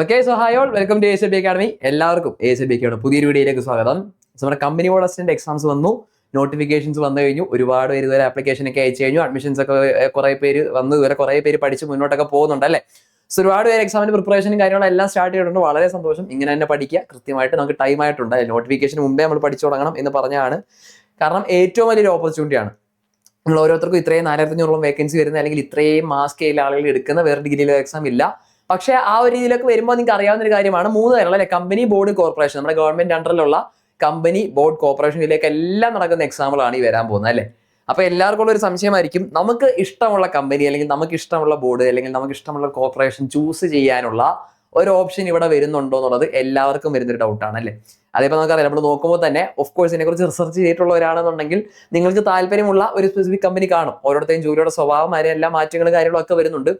Okay so hi all welcome to A C B academy എല്ലാവർക്കും A C B academy പുതിയൊരു വീഡിയോയിലേക്ക് സ്വാഗതം. നമ്മുടെ കമ്പനി ബോർഡ് അസിസ്റ്റന്റ് എക്സാംസ് വന്നു. നോട്ടിഫിക്കേഷൻസ് വന്നു കഴിഞ്ഞു. ഒരുപാട് പേര് ഇതുവരെ ആപ്ലിക്കേഷൻ ഒക്കെ അയച്ചു കഴിഞ്ഞു. അഡ്മിഷൻസ് ഒക്കെ കുറേ പേര് വന്ന്. ഇതുവരെ കുറെ പേര് പഠിച്ച് മുന്നോട്ടൊക്കെ പോകുന്നുണ്ട് അല്ലേ? സോ ഒരുപാട് പേര് എക്സാമിന് പ്രിപ്പറേഷനും കാര്യങ്ങളും എല്ലാം സ്റ്റാർട്ട് ചെയ്തിട്ടുണ്ട്. വളരെ സന്തോഷം. ഇങ്ങനെ തന്നെ പഠിക്കുക. കൃത്യമായിട്ട് നമുക്ക് ടൈം ആയിട്ടുണ്ട്. നോട്ടിഫിക്കേഷൻ മുമ്പേ നമ്മൾ പഠിച്ചു തുടങ്ങണം എന്ന് പറഞ്ഞാണ്. കാരണം ഏറ്റവും വലിയൊരു ഓപ്പർച്യൂണിറ്റിയാണ് നമ്മൾ ഓരോരുത്തർക്കും ഇത്രയും നാലായിരത്തഞ്ഞൂറോളം വേക്കൻസി വരുന്ന അല്ലെങ്കിൽ ഇത്രയും മാസ് സ്കെയിൽ ആളുകൾ എടുക്കുന്ന വേറെ ഡിഗ്രിയിലെ എക്സാം ഇല്ല. പക്ഷേ ആ ഒരു രീതിയിലൊക്കെ വരുമ്പോൾ നിങ്ങൾക്ക് അറിയാവുന്ന ഒരു കാര്യമാണ്. മൂന്ന് തരമുള്ള അല്ലെ? കമ്പനി ബോർഡ് കോർപ്പറേഷൻ നമ്മുടെ ഗവൺമെന്റ് അണ്ടറിലുള്ള കമ്പനി ബോർഡ് കോർപ്പറേഷൻ ഇതിലേക്ക് എല്ലാം നടക്കുന്ന എക്സാമ്പിളാണ് ഈ വരാൻ പോകുന്നത് അല്ലേ? അപ്പൊ എല്ലാവർക്കും ഒരു സംശയമായിരിക്കും. നമുക്ക് ഇഷ്ടമുള്ള കമ്പനി അല്ലെങ്കിൽ നമുക്ക് ഇഷ്ടമുള്ള ബോർഡ് അല്ലെങ്കിൽ നമുക്ക് ഇഷ്ടമുള്ള കോർപ്പറേഷൻ ചൂസ് ചെയ്യാനുള്ള ഒരു ഓപ്ഷൻ ഇവിടെ വരുന്നുണ്ടോ എന്നുള്ളത് എല്ലാവർക്കും വരുന്നൊരു ഡൗട്ടാണ് അല്ലേ? അതേപോലെ നമുക്കറിയാം. നമ്മൾ നോക്കുമ്പോൾ തന്നെ ഓഫ് കോഴ്സ് ഇതിനെക്കുറിച്ച് റിസർച്ച് ചെയ്തിട്ടുള്ള ചെയ്തിട്ടുള്ളവരാണെന്നുണ്ടെങ്കിൽ നിങ്ങൾക്ക് താല്പര്യമുള്ള ഒരു സ്പെസിഫിക് കമ്പനി കാണും. ഓരോരുത്തരും ജോലിയുടെ സ്വഭാവം അതിന് എല്ലാ മാറ്റങ്ങളും കാര്യങ്ങളും ഒക്കെ വരുന്നുണ്ട്.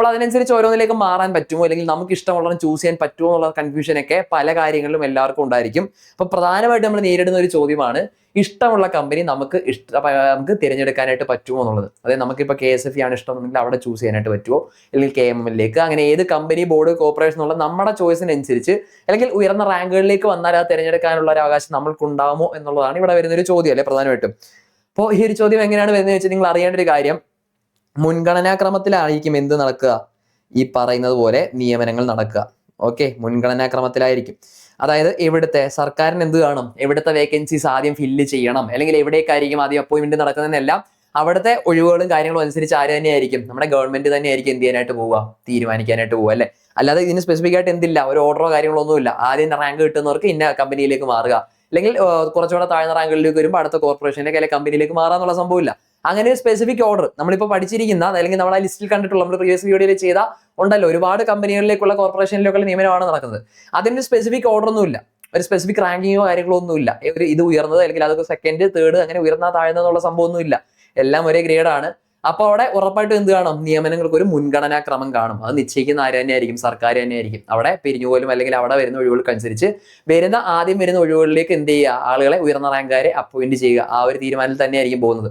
അപ്പോൾ അതിനനുസരിച്ച് ഓരോന്നിലേക്ക് മാറാൻ പറ്റുമോ? അല്ലെങ്കിൽ നമുക്ക് ഇഷ്ടമുള്ളത് ചൂസ് ചെയ്യാൻ പറ്റുമോ എന്നുള്ള കൺഫ്യൂഷനൊക്കെ പല കാര്യങ്ങളിലും എല്ലാവർക്കും ഉണ്ടായിരിക്കും. അപ്പോൾ പ്രധാനമായിട്ട് നമ്മൾ നേരിടുന്ന ഒരു ചോദ്യമാണ് ഇഷ്ടമുള്ള കമ്പനി നമുക്ക് ഇഷ്ട നമുക്ക് തിരഞ്ഞെടുക്കാനായിട്ട് പറ്റുമോ എന്നുള്ളത്? അതായത് നമുക്കിപ്പോൾ കെ എസ് എഫ് ആണ് ഇഷ്ടം എന്നുണ്ടെങ്കിൽ അവിടെ ചൂസ് ചെയ്യാനായിട്ട് പറ്റുമോ? അല്ലെങ്കിൽ കെ എം എമ്മിലേക്ക് അങ്ങനെ ഏത് കമ്പനി ബോർഡ് കോർപ്പറേഷൻ എന്നുള്ള നമ്മുടെ ചോയ്സിനനുസരിച്ച് അല്ലെങ്കിൽ ഉയർന്ന റാങ്കുകളിലേക്ക് വന്നാൽ അത് തിരഞ്ഞെടുക്കാനുള്ള ഒരു അവകാശം നമ്മൾക്കുണ്ടാവുമോ എന്നുള്ളതാണ് ഇവിടെ വരുന്ന ഒരു ചോദ്യം അല്ലേ പ്രധാനമായിട്ടും? അപ്പോൾ ഈ ഒരു ചോദ്യം എങ്ങനെയാണ് വരുന്നത് വെച്ചാൽ നിങ്ങൾ അറിയേണ്ട ഒരു കാര്യം മുൻഗണനാക്രമത്തിലായിരിക്കും എന്ത് നടക്കുക? ഈ പറയുന്നത് പോലെ നിയമനങ്ങൾ നടക്കുക. ഓക്കെ മുൻഗണനാക്രമത്തിലായിരിക്കും. അതായത് എവിടുത്തെ സർക്കാരിന് എന്ത് കാണും എവിടുത്തെ വേക്കൻസീസ് ആദ്യം ഫില്ല് ചെയ്യണം? അല്ലെങ്കിൽ എവിടേക്കായിരിക്കും ആദ്യം അപ്പോയിന്റ്മെന്റ് നടക്കുന്നതെന്നെല്ലാം അവിടുത്തെ ഒഴിവുകളും കാര്യങ്ങളും അനുസരിച്ച് ആര് തന്നെയായിരിക്കും? നമ്മുടെ ഗവൺമെന്റ് തന്നെയായിരിക്കും എന്ത് ചെയ്യാനായിട്ട് പോവുക? തീരുമാനിക്കാനായിട്ട് പോവുക അല്ലെ? അല്ലാതെ ഇതിന് സ്പെസിഫിക് ആയിട്ട് എന്തില്ല? ഒരു ഓർഡറോ കാര്യങ്ങളോ ഒന്നുമില്ല ആദ്യം റാങ്ക് കിട്ടുന്നവർക്ക് ഇന്ന കമ്പനിയിലേക്ക് മാറുക. അല്ലെങ്കിൽ കുറച്ചുകൂടെ താഴ്ന്ന റാങ്കുകളിലേക്ക് വരുമ്പോൾ അടുത്ത കോർപ്പറേഷനിലേക്ക് അല്ലെങ്കിൽ കമ്പനിയിലേക്ക് മാറാന്നുള്ള സംഭവമില്ല. അങ്ങനെ ഒരു സ്പെസിഫിക് ഓർഡർ നമ്മളിപ്പോൾ പഠിച്ചിരിക്കുന്ന അല്ലെങ്കിൽ നമ്മൾ ആ ലിസ്റ്റിൽ കണ്ടിട്ടുള്ള നമ്മൾ പ്രീവിയസ് വീഡിയോയിൽ ചെയ്ത ഉണ്ടല്ലോ ഒരുപാട് കമ്പനികളിലേക്കുള്ള കോർപ്പറേഷനിലേക്കുള്ള നിയമനമാണ് നടക്കുന്നത്. അതിന് സ്പെസിഫിക് ഓർഡർ ഒന്നുമില്ല. ഒരു സ്പെസിഫിക് റാങ്കിങ്ങോ കാര്യങ്ങളോ ഒന്നുമില്ല. ഒരു ഇത് ഉയർന്നത് അല്ലെങ്കിൽ അതൊക്കെ സെക്കൻഡ് തേർഡ് അങ്ങനെ ഉയർന്ന താഴ്ന്നതെന്നുള്ള സംഭവമൊന്നുമില്ല എല്ലാം ഒരേ ഗ്രേഡാണ് അപ്പോൾ അവിടെ ഉറപ്പായിട്ടും എന്ത് കാണും? നിയമനങ്ങൾക്ക് ഒരു മുൻഗണനാ ക്രമം കാണും. അത് നിശ്ചയിക്കുന്ന ആര് തന്നെയായിരിക്കും? സർക്കാർ തന്നെയായിരിക്കും. അവിടെ പിരിഞ്ഞുപോലും അല്ലെങ്കിൽ അവിടെ വരുന്ന ഒഴിവുകൾക്കനുസരിച്ച് വരുന്ന ആദ്യം വരുന്ന ഒഴിവുകളിലേക്ക് എന്ത് ചെയ്യുക? ആളുകളെ ഉയർന്ന റാങ്കുകാരെ അപ്പോയിന്റ് ചെയ്യുക. ആ ഒരു തീരുമാനത്തിൽ തന്നെയായിരിക്കും പോകുന്നത്.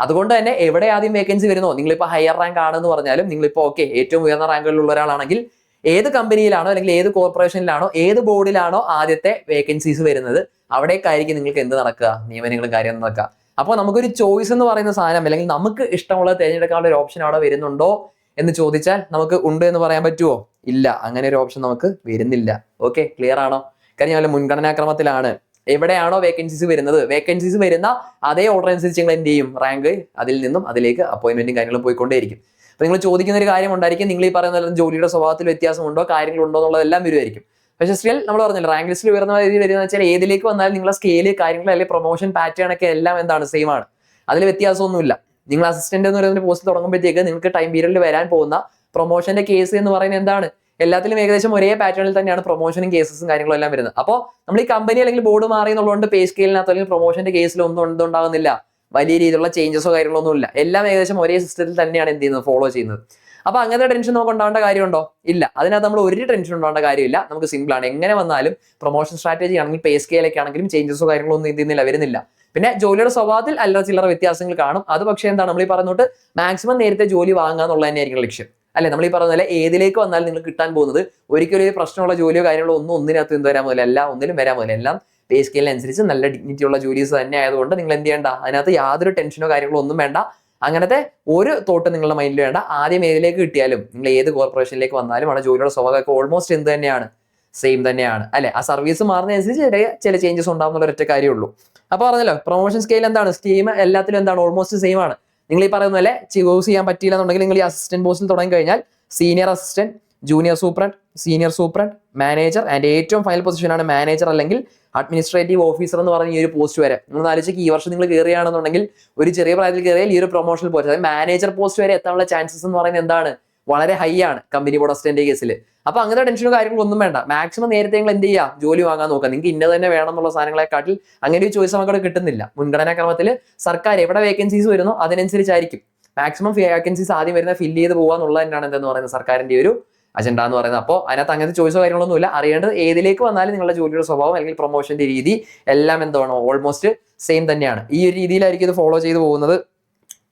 അതുകൊണ്ട് തന്നെ എവിടെ ആദ്യം വേക്കൻസി വരുന്നോ? നിങ്ങളിപ്പോൾ ഹയർ റാങ്ക് ആണെന്ന് പറഞ്ഞാലും നിങ്ങളിപ്പോൾ ഓക്കെ ഏറ്റവും ഉയർന്ന റാങ്കുകളിലുള്ള ഒരാളാണെങ്കിൽ ഏത് കമ്പനിയിലാണോ അല്ലെങ്കിൽ ഏത് കോർപ്പറേഷനിലാണോ ഏത് ബോർഡിലാണോ ആദ്യത്തെ വേക്കൻസീസ് വരുന്നത് അവിടേക്കായിരിക്കും നിങ്ങൾക്ക് എന്ത് നടക്കുക? നിയമനങ്ങളും കാര്യം നടക്കുക. അപ്പോൾ നമുക്കൊരു ചോയ്സ് എന്ന് പറയുന്ന സാധനം അല്ലെങ്കിൽ നമുക്ക് ഇഷ്ടമുള്ള തിരഞ്ഞെടുക്കാനുള്ള ഒരു ഓപ്ഷൻ അവിടെ വരുന്നുണ്ടോ എന്ന് ചോദിച്ചാൽ നമുക്ക് ഉണ്ട് എന്ന് പറയാൻ പറ്റുമോ ഇല്ല. അങ്ങനെ ഒരു ഓപ്ഷൻ നമുക്ക് വരുന്നില്ല. ഓക്കെ ക്ലിയർ ആണോ? കാര്യം മുൻഗണനാക്രമത്തിലാണ്. എവിടെയാണോ വേക്കൻസീസ് വരുന്നത്? വേക്കൻസീസ് വരുന്ന അതേ ഓർഡർ അനുസരിച്ച് നിങ്ങൾ എന്ത് ചെയ്യും? റാങ്ക് അതിൽ നിന്നും അതിലേക്ക് അപ്പോയിന്റ്മെന്റും കാര്യങ്ങളും പോയിക്കൊണ്ടേയിരിക്കും. അപ്പൊ നിങ്ങൾ ചോദിക്കുന്ന ഒരു കാര്യം ഉണ്ടായിരിക്കും. നിങ്ങൾ ഈ പറയുന്ന ജോലിയുടെ സ്വഭാവത്തിൽ വ്യത്യാസമുണ്ടോ? കാര്യങ്ങളുണ്ടോ എന്നുള്ളതെല്ലാം വരുമായിരിക്കും. പക്ഷേ സ്റ്റിൽ നമ്മൾ പറഞ്ഞില്ല റാങ്ക് ലിസ്റ്റിൽ ഉയർന്ന രീതി വരുന്ന വെച്ചാൽ ഏതിലേക്ക് വന്നാലും നിങ്ങളുടെ സ്കെയിൽ കാര്യങ്ങൾ അല്ലെങ്കിൽ പ്രൊമോഷൻ പാറ്റേൺ ഒക്കെ എല്ലാം എന്താണ്? സെയിം ആണ്. അതിൽ വ്യത്യാസമൊന്നുമില്ല. നിങ്ങൾ അസിസ്റ്റന്റ് എന്ന് പറയുന്ന പോസ്റ്റ് തുടങ്ങുമ്പോഴത്തേക്ക് നിങ്ങൾക്ക് ടൈം പീരീഡിൽ വരാൻ പോകുന്ന പ്രൊമോഷന്റെ കേസ് എന്ന് പറയുന്നത് എന്താണ്? എല്ലാത്തിലും ഏകദേശം ഒരേ പാറ്റേണിൽ തന്നെയാണ് പ്രൊമോഷനും കേസസും കാര്യങ്ങളും എല്ലാം വരുന്നത്. അപ്പോൾ നമ്മൾ ഈ കമ്പനി അല്ലെങ്കിൽ ബോർഡ് മാറി എന്നുള്ളതുകൊണ്ട് പേ സ്കെയിലിനകത്ത് അല്ലെങ്കിൽ പ്രൊമോഷന്റെ കേസിലൊന്നും ഒന്നും ഉണ്ടാകുന്നില്ല വലിയ രീതിയിലുള്ള ചേഞ്ചസോ കാര്യങ്ങളോ ഒന്നും ഇല്ല എല്ലാം ഏകദേശം ഒരേ സിസ്റ്റത്തിൽ തന്നെയാണ് എന്ത് ചെയ്യുന്നത്? ഫോളോ ചെയ്യുന്നത്. അപ്പൊ അങ്ങനത്തെ ടെൻഷൻ നമുക്ക് ഉണ്ടാവേണ്ട കാര്യമുണ്ടോ? ഇല്ല. അതിനകത്ത് നമ്മൾ ഒരു ടെൻഷൻ ഉണ്ടാവേണ്ട കാര്യമില്ല. നമുക്ക് സിമ്പിൾ ആണ്. എങ്ങനെ വന്നാലും പ്രൊമോഷൻ സ്ട്രാറ്റജി ആണെങ്കിലും പേ സ്കെയിലൊക്കെ ആണെങ്കിലും ചേഞ്ചസോ കാര്യങ്ങളോ ഒന്നും എന്ത് ചെയ്യുന്നില്ല വരുന്നില്ല. പിന്നെ ജോലിയുടെ സ്വഭാവത്തിൽ അല്ലറ ചില്ലറ വ്യത്യാസങ്ങൾ കാണും. അത് പക്ഷേ എന്താണ്? നമ്മൾ ഈ പറഞ്ഞോട്ട് മാക്സിമം നേരത്തെ ജോലി വാങ്ങുക എന്നുള്ളത് തന്നെയായിരിക്കും ലക്ഷ്യം. അല്ലെ നമ്മൾ ഈ പറഞ്ഞ പോലെ ഏതിലേക്ക് വന്നാലും നിങ്ങൾ കിട്ടാൻ പോകുന്നത് ഒരിക്കലും ഒരു പ്രശ്നമുള്ള ജോലിയോ കാര്യങ്ങളോ ഒന്നും ഒന്നിനകത്ത് എന്ത് വരാൻ പോലെ എല്ലാം ഒന്നിലും വരാൻ പോലെ എല്ലാം പേ സ്കെയിലിനനുസരിച്ച് നല്ല ഡിഗ്നിറ്റി ഉള്ള ജോലീസ് തന്നെ ആയതുകൊണ്ട് നിങ്ങൾ എന്ത് ചെയ്യേണ്ട അതിനകത്ത് യാതൊരു ടെൻഷനോ കാര്യങ്ങളോ ഒന്നും വേണ്ട. അങ്ങനത്തെ ഒരു തോട്ട് നിങ്ങളുടെ മൈൻഡിൽ വേണ്ട. ആദ്യം ഏതിലേക്ക് കിട്ടിയാലും നിങ്ങൾ ഏത് കോർപ്പറേഷനിലേക്ക് വന്നാലും ആ ജോലിയുടെ സ്വഭാവമൊക്കെ ഓൾമോസ്റ്റ് എന്ത് തന്നെയാണ്? സെയിം തന്നെയാണ്. അല്ലെ ആ സർവീസ് മാറുന്നതനുസരിച്ച് ചെറിയ ചില ചേഞ്ചസ് ഉണ്ടാവുന്ന ഒറ്റ കാര്യമുള്ളൂ അപ്പൊ പറഞ്ഞല്ലോ പ്രൊമോഷൻ സ്കെയിൽ എന്താണ്? സ്റ്റീം എല്ലാത്തിലും എന്താണ്? ഓൾമോസ്റ്റ് സെയിം ആണ്. നിങ്ങൾ ഈ പറയുന്ന പോലെ ചൂസ് ചെയ്യാൻ പറ്റിയില്ല എന്നുണ്ടെങ്കിൽ നിങ്ങൾ ഈ അസിസ്റ്റന്റ് പോസ്റ്റിൽ തുടങ്ങി കഴിഞ്ഞാൽ senior assistant junior superintendent senior superintendent manager and ഏറ്റവും ഫൈനൽ പൊസിഷനാണ് മാനേജർ അല്ലെങ്കിൽ അഡ്മിനിസ്ട്രേറ്റീവ് ഓഫീസർ എന്ന് പറഞ്ഞ ഈ ഒരു പോസ്റ്റ് വരെ. നിങ്ങൾ ആലോചിച്ച് ഈ വർഷം നിങ്ങൾ കയറിയാണെന്നുണ്ടെങ്കിൽ ഒരു ചെറിയ പ്രായത്തിൽ കയറിയാൽ ഈ ഒരു പ്രൊമോഷണൽ പോസ്റ്റ് അതായത് മാനേജർ പോസ്റ്റ് വരെ എത്താനുള്ള ചാൻസസ് എന്ന് പറയുന്നത് എന്താണ്? വളരെ ഹൈ ആണ് കമ്പനി ബോർഡ് അസിസ്റ്റന്റ് കേസിൽ അപ്പൊ അങ്ങനെ ടെൻഷനോ കാര്യങ്ങളോ ഒന്നും വേണ്ട. മാക്സിമം നേരത്തെ നിങ്ങൾ എന്ത് ചെയ്യുക ജോലി വാങ്ങാൻ നോക്കുക. നിങ്ങൾക്ക് ഇന്ന തന്നെ വേണം എന്നുള്ള സാധനങ്ങളെക്കാട്ടിൽ അങ്ങനെ ഒരു ചോയ്സ് നമുക്ക് കിട്ടുന്നില്ല. മുൻഗണനാ ക്രമത്തിൽ സർക്കാർ എവിടെ വേക്കൻസീസ് വരുന്നോ അതിനനുസരിച്ചായിരിക്കും. മാക്സിമം വേക്കൻസീസ് ആദ്യം വരുന്ന ഫില്ല് ചെയ്ത് പോകുക എന്നുള്ളത് തന്നെയാണ് എന്തെന്ന് പറയുന്നത് സർക്കാരിന്റെ ഒരു അജണ്ട എന്ന് പറയുന്നത്. അപ്പോൾ അതിനകത്ത് അങ്ങനത്തെ ചോയ്സോ കാര്യങ്ങളൊന്നുമില്ല അറിയേണ്ടത് ഏതിലേക്ക് വന്നാലും നിങ്ങളുടെ ജോലിയുടെ സ്വഭാവം അല്ലെങ്കിൽ പ്രൊമോഷന്റെ രീതി എല്ലാം എന്താണ് ഓൾമോസ്റ്റ് സെയിം തന്നെയാണ്. ഈ ഒരു രീതിയിലായിരിക്കും ഇത് ഫോളോ ചെയ്ത് പോകുന്നത്.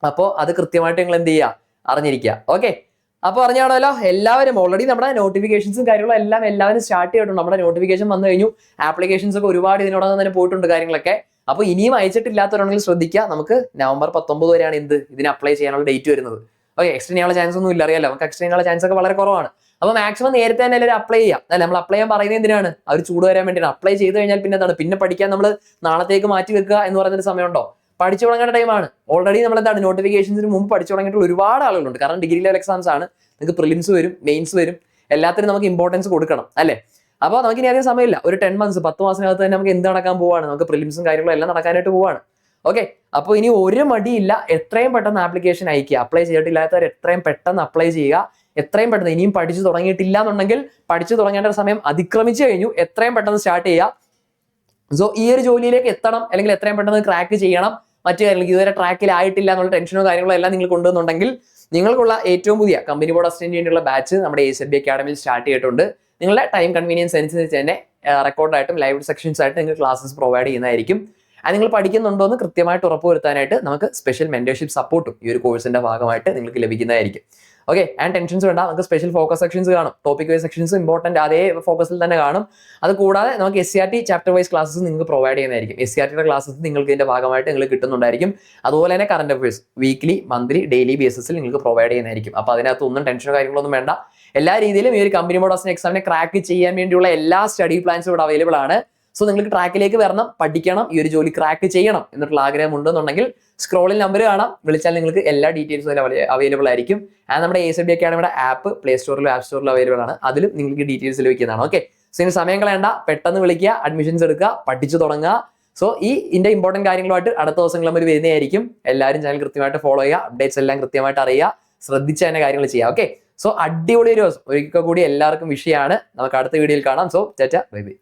അപ്പോൾ അത് കൃത്യമായിട്ട് നിങ്ങൾ എന്ത് ചെയ്യുക? അറിഞ്ഞിരിക്കുക. ഓക്കെ അപ്പൊ പറഞ്ഞാണല്ലോ എല്ലാവരും ഓൾറെഡി നമ്മുടെ നോട്ടിഫിക്കേഷൻസും കാര്യങ്ങളും എല്ലാം എല്ലാവരും സ്റ്റാർട്ട് ചെയ്തിട്ടുണ്ട്. നമ്മുടെ നോട്ടിഫിക്കേഷൻ വന്നു കഴിഞ്ഞു. ആപ്ലിക്കേഷൻസ് ഒക്കെ ഒരുപാട് ഇതിനോടൊപ്പം തന്നെ പോയിട്ടുണ്ട് കാര്യങ്ങളൊക്കെ. അപ്പോൾ ഇനിയും അയച്ചിട്ടില്ലാത്തവരാണെങ്കിൽ ശ്രദ്ധിക്കുക. നമുക്ക് നവംബർ പത്തൊമ്പത് വരെയാണ് എന്ത് ഇതിന് അപ്ലൈ ചെയ്യാനുള്ള ഡേറ്റ് വരുന്നത്. ഓക്കെ എക്സ്റ്റെൻഡ് ചെയ്യാനുള്ള ചാൻസ് ഒന്നും ഇല്ല അറിയാലോ? നമുക്ക് എക്സ്റ്റെൻഡ് ചെയ്യാനുള്ള ചാൻസ് ഒക്കെ വളരെ കുറവാണ്. അപ്പൊ മാക്സിമം നേരത്തെ തന്നെ എല്ലാവരും അപ്ലൈ ചെയ്യാം അല്ല? നമ്മൾ അപ്ലൈ ചെയ്യാൻ പറയുന്നത് എന്തിനാണ്? അവർ ചൂട് വരാൻ വേണ്ടിയാണ്. അപ്ലൈ ചെയ്ത് കഴിഞ്ഞാൽ പിന്നെ എന്താണ്? പിന്നെ പഠിക്കാൻ നമ്മൾ നാളത്തേക്ക് മാറ്റി വെക്കുക എന്ന് പറയുന്നൊരു സമയമുണ്ടോ? പഠിച്ചു തുടങ്ങേണ്ട ടൈമാണ് ഓൾറെഡി നമ്മൾ എന്താണ് നോട്ടിഫിക്കേഷൻസിന് മുമ്പ് പഠിച്ചു തുടങ്ങിയിട്ടുള്ള ഒരുപാട് ആളുകളുണ്ട്. കാരണം ഡിഗ്രി ലെവൽ എക്സാംസ് ആണ്. നിങ്ങൾക്ക് പ്രിലിംസ് വരും മെയിൻസ് വരും. എല്ലാത്തിനും നമുക്ക് ഇമ്പോർട്ടൻസ് കൊടുക്കണം അല്ലേ? അപ്പോൾ നമുക്ക് ഇനി അധികം സമയമില്ല. ഒരു ടെൻ മന്ത്സ് പത്ത് മാസത്തിനകത്ത് തന്നെ നമുക്ക് എന്ത് നടക്കാൻ പോവാണ്? നമുക്ക് പ്രിലിംസും കാര്യങ്ങളും എല്ലാം നടക്കാനായിട്ട് പോവാണ്. ഓക്കെ അപ്പോൾ ഇനി ഒരു മടിയില്ല. എത്രയും പെട്ടെന്ന് ആപ്ലിക്കേഷൻ അയക്കുക അപ്ലൈ ചെയ്തിട്ടില്ലാത്തവർ എത്രയും പെട്ടെന്ന് അപ്ലൈ ചെയ്യുക. എത്രയും പെട്ടെന്ന് ഇനിയും പഠിച്ചു തുടങ്ങിയിട്ടില്ല എന്നുണ്ടെങ്കിൽ പഠിച്ചു തുടങ്ങേണ്ട സമയം അതിക്രമിച്ചു കഴിഞ്ഞു. എത്രയും പെട്ടെന്ന് സ്റ്റാർട്ട് ചെയ്യുക. സോ ഈ ഒരു ജോലിയിലേക്ക് എത്തണം. അല്ലെങ്കിൽ എത്രയും പെട്ടെന്ന് ക്രാക്ക് ചെയ്യണം. മറ്റു കാര്യങ്ങൾ ഇതുവരെ ട്രാക്കിലായിട്ടില്ല എന്നുള്ള ടെൻഷനോ കാര്യങ്ങളോ എല്ലാം നിങ്ങൾ കൊണ്ടുവന്നുണ്ടെങ്കിൽ നിങ്ങൾക്കുള്ള ഏറ്റവും പുതിയ കമ്പനി ബോർഡ് അസിസ്റ്റന്റ് വേണ്ടിയുള്ള ബാച്ച് നമ്മുടെ എസ് ബി അക്കാഡമിയിൽ സ്റ്റാർട്ട് ചെയ്തിട്ടുണ്ട്. നിങ്ങളുടെ ടൈം കൺവീനിയൻസ് അനുസരിച്ച് തന്നെ റെക്കോർഡായിട്ടും ലൈവ് സെക്ഷൻസ് ആയിട്ട് നിങ്ങൾക്ക് ക്ലാസ്സസ് പ്രൊവൈഡ് ചെയ്യുന്നതായിരിക്കും. അത് നിങ്ങൾ പഠിക്കുന്നുണ്ടോ എന്ന് കൃത്യമായിട്ട് ഉറപ്പുവരുത്താനായിട്ട് നമുക്ക് സ്പെഷ്യൽ മെന്റർഷിപ്പ് സപ്പോർട്ടും ഈ ഒരു കോഴ്സിന്റെ ഭാഗമായിട്ട് നിങ്ങൾക്ക് ലഭിക്കുന്നതായിരിക്കും. ഓക്കെ ആൻഡ് ടെൻഷൻസ് വേണ്ട. നമുക്ക് സ്പെഷ്യൽ ഫോക്കസ് സെക്ഷൻസ് കാണും. ടോപ്പിക് വൈസ് സെക്ഷൻസ് ഇമ്പോർട്ടന്റ് അതേ ഫോക്കസിൽ തന്നെ കാണും. അത് കൂടാതെ നമുക്ക് S C R T chapter wise classes നിങ്ങൾക്ക് പ്രൊവൈഡ് ചെയ്യുന്നതായിരിക്കും. എസ് സി ആർ ടിയുടെ ക്ലാസ്സസ് നിങ്ങൾക്ക് ഇതിന്റെ ഭാഗമായിട്ട് നിങ്ങൾ കിട്ടുന്നുണ്ടായിരിക്കും. അതുപോലെ തന്നെ current affairs weekly monthly daily ബേസിസിൽ നിങ്ങൾക്ക് പ്രൊവൈഡ് ചെയ്യുന്നതായിരിക്കും. അപ്പോൾ അതിനകത്ത് ഒന്നും ടെൻഷനോ കാര്യങ്ങളൊന്നും വേണ്ട. എല്ലാ രീതിയിലും ഈ ഒരു കമ്പനി മോഡ് എക്സാമിനെ ക്രാക്ക് ചെയ്യാൻ വേണ്ടിയുള്ള എല്ലാ സ്റ്റഡി പ്ലാൻസും ഇവിടെ അവൈലബിൾ ആണ്. സോ നിങ്ങൾക്ക് ട്രാക്കിലേക്ക് വരണം പഠിക്കണം ഈ ഒരു ജോലി ക്രാക്ക് ചെയ്യണം എന്നിട്ടുള്ള ആഗ്രഹം ഉണ്ടെന്നുണ്ടെങ്കിൽ സ്ക്രോളിൽ നമ്പർ കാണാം. വിളിച്ചാൽ നിങ്ങൾക്ക് എല്ലാ ഡീറ്റെയിൽസും അതിൽ അവൈലബിൾ ആയിരിക്കും. ആൻഡ് നമ്മുടെ എ സി ബി അക്കാഡമിയുടെ ആപ്പ് പ്ലേ സ്റ്റോറിലും ആപ്പ് സ്റ്റോറിലും അവൈലബിൾ ആണ്. അതിലും നിങ്ങൾക്ക് ഡീറ്റെയിൽസ് ലഭിക്കുന്നതാണ് ഓക്കെ സോ ഇനി സമയം കളയണ്ട. പെട്ടെന്ന് വിളിക്കുക അഡ്മിഷൻസ് എടുക്കുക പഠിച്ചു തുടങ്ങുക. സോ ഈ ഇതിന്റെ ഇമ്പോർട്ടന്റ് കാര്യങ്ങളുമായിട്ട് അടുത്ത ദിവസങ്ങൾ നമ്മൾ വരുന്നതായിരിക്കും. എല്ലാവരും ചാനൽ കൃത്യമായിട്ട് ഫോളോ ചെയ്യുക അപ്ഡേറ്റ്സ് എല്ലാം കൃത്യമായിട്ട് അറിയുക ശ്രദ്ധിച്ച് തന്നെ കാര്യങ്ങൾ ചെയ്യുക. ഓക്കെ സോ അടിപൊളി ഒരു ദിവസം. ഒരിക്കൽ കൂടി എല്ലാവർക്കും വിഷയമാണ്. നമുക്ക് അടുത്ത വീഡിയോയിൽ കാണാം. സോ ചേച്ചാ ബൈ ബൈ.